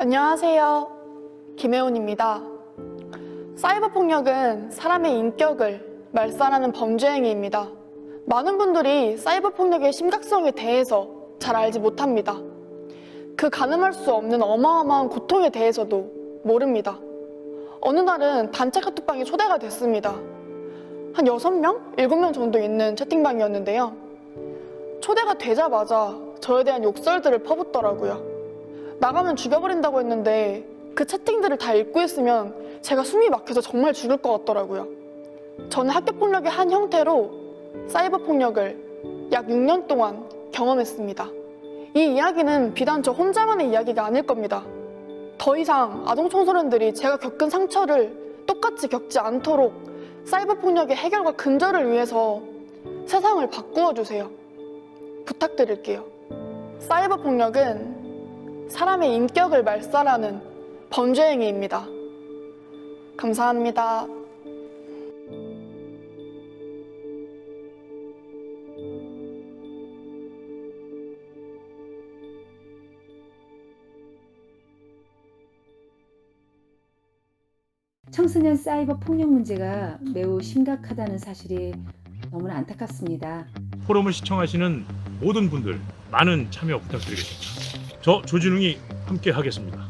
안녕하세요. 김혜원입니다. 사이버 폭력은 사람의 인격을 말살하는 범죄 행위입니다. 많은 분들이 사이버 폭력의 심각성에 대해서 잘 알지 못합니다. 그 가늠할 수 없는 어마어마한 고통에 대해서도 모릅니다. 어느 날은 단체 카톡방에 초대가 됐습니다. 한 6명? 7명 정도 있는 채팅방이었는데요. 초대가 되자마자 저에 대한 욕설들을 퍼붓더라고요. 나가면 죽여버린다고 했는데 그 채팅들을 다 읽고 있으면 제가 숨이 막혀서 정말 죽을 것 같더라고요. 저는 학교 폭력의 한 형태로 사이버 폭력을 약 6년 동안 경험했습니다. 이 이야기는 비단 저 혼자만의 이야기가 아닐 겁니다. 더 이상 아동 청소년들이 제가 겪은 상처를 똑같이 겪지 않도록 사이버 폭력의 해결과 근절을 위해서 세상을 바꾸어 주세요. 부탁드릴게요. 사이버 폭력은 사람의 인격을 말살하는 범죄 행위입니다. 감사합니다. 청소년 사이버 폭력 문제가 매우 심각하다는 사실이 너무나 안타깝습니다. 포럼을 시청하시는 모든 분들 많은 참여 부탁드리겠습니다. 저 조진웅이 함께 하겠습니다.